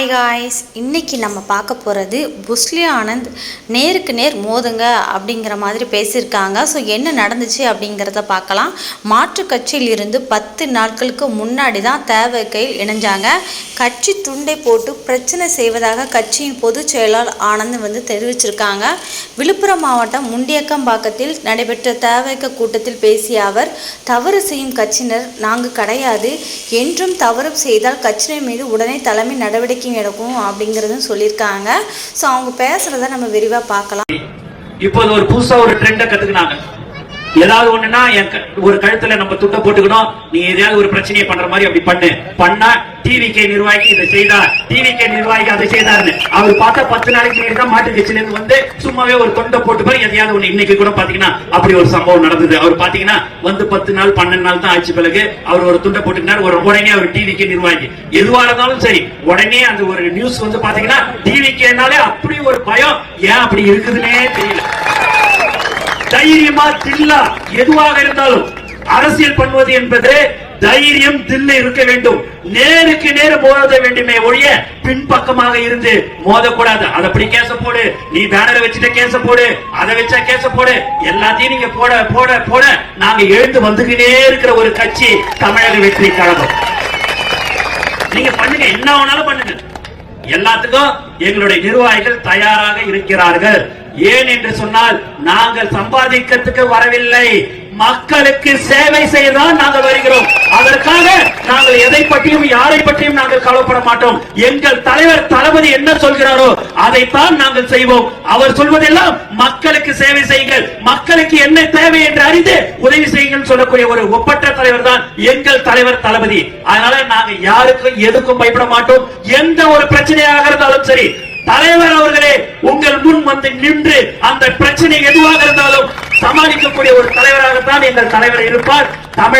Hi guys இன்றைக்கி நம்ம பார்க்க போகிறது புஸ்லி ஆனந்த் நேருக்கு நேர் மோதுங்க அப்படிங்கிற மாதிரி பேசியிருக்காங்க. ஸோ என்ன நடந்துச்சு அப்படிங்கிறத பார்க்கலாம். மாற்று கட்சியில் இருந்து பத்து நாட்களுக்கு முன்னாடி தான் தேவைக்கையில் இணைஞ்சாங்க. கட்சி துண்டை போட்டு பிரச்சனை செய்வதாக கட்சியின் பொதுச் செயலாளர் ஆனந்த் வந்து தெரிவிச்சிருக்காங்க. விழுப்புரம் மாவட்டம் முண்டியக்கம்பாக்கத்தில் நடைபெற்ற தேவைக்க கூட்டத்தில் பேசிய அவர் தவறு செய்யும் கட்சியினர் நாங்கள் கிடையாது. என்றும் தவறு செய்தால் கட்சியினர் மீது உடனே தலைமை நடவடிக்கை எடுக்கும் அப்படிங்கிறதும் சொல்லியிருக்காங்க. ஸோ அவங்க பேசுகிறத நம்ம விரிவாக பார்க்கலாம். இப்போ ஒரு புதுசா ஒரு ட்ரெண்ட கத்துக்கினாங்க. ஏதாவது ஒண்ணுன்னா என் க- ஒரு கழுத்துல நம்ம துட்ட போட்டுக்கணும். நீ எதையாவது ஒரு பிரச்சனையை பண்ற மாதிரி அப்படி பண்ணு. பண்ணா டிவிகே நிர்வாகி இதை செய்தார். டிவிகே நிர்வாகி அதை செய்தார்னு. அவர் பார்த்தா பத்து நாளைக்கு முன்னாடி தான் மாட்டு கட்சியில இருந்து வந்து சும்மாவே ஒரு தொண்டை போட்டு பாரு எதையாவது ஒண்ணு இன்னைக்கு கூட பாத்தீங்கன்னா அப்படி ஒரு சம்பவம் நடந்தது. அவர் பாத்தீங்கன்னா வந்து பத்து நாள் பன்னெண்டு நாள் தான் ஆச்சு பிறகு அவர் ஒரு துண்டை போட்டுக்கினார் ஒரு உடனே அவர் டிவிகே நிர்வாகி. எதுவா இருந்தாலும் சரி உடனே அந்த ஒரு நியூஸ் வந்து பாத்தீங்கன்னா டிவிகேனாலே அப்படி ஒரு பயம். ஏன் அப்படி இருக்குதுன்னே தெரியல. தைரியமா தில்லா எதுவாக இருந்தாலும் அரசியல் பண்ணுவது என்பது தைரியம் தில்லு இருக்க வேண்டும். நேருக்கு நேர் மோத வேண்டுமே ஒழிய பின்பக்கமாக இருந்து மோதக்கூடாது. அதை அப்படி கேச போடு. நீ பேனரை வச்சுட்டு கேச போடு. அதை வச்சா கேச போடு. எல்லாத்தையும் நீங்க போட போட போட நாங்க எழுந்து வந்துகிட்டே இருக்கிற ஒரு கட்சி தமிழக வெற்றி கழகம். நீங்க பண்ணுங்க. என்ன வேணாலும் பண்ணுங்க. எல்லாத்துக்கும் எங்களுடைய நிர்வாகிகள் தயாராக இருக்கிறார்கள். ஏன் என்று சொன்னால் நாங்கள் சம்பாதிக்கிறதுக்கு வரவில்லை. மக்களுக்கு சேவை செய்யதான் நாங்கள் வருகிறோம். அதற்காக நாங்கள் எதை பற்றியும் யாரை பற்றியும் நாங்கள் கவலைப்பட மாட்டோம். எங்கள் தலைவர் தளபதி என்ன சொல்கிறாரோ அதைத்தான் நாங்கள் செய்வோம். அவர் சொல்வதெல்லாம் மக்களுக்கு சேவை செய்யுங்கள். மக்களுக்கு என்ன தேவை என்று அறிந்து உதவி செய்யுங்கள் சொல்லக்கூடிய ஒரு ஒப்பற்ற தலைவர் தான் எங்கள் தலைவர் தளபதி. அதனால நாங்க யாருக்கும் எதுக்கும் பயப்பட மாட்டோம். எந்த ஒரு பிரச்சனையாக இருந்தாலும் சரி தலைவர் அவர்களே உங்கள் முன் வந்து நின்று அந்த பிரச்சனை எதுவாக இருந்தாலும் சமாளிக்கக்கூடிய ஒரு தலைவராகத்தான் எங்கள் தலைவர் இருப்பார். தமிழக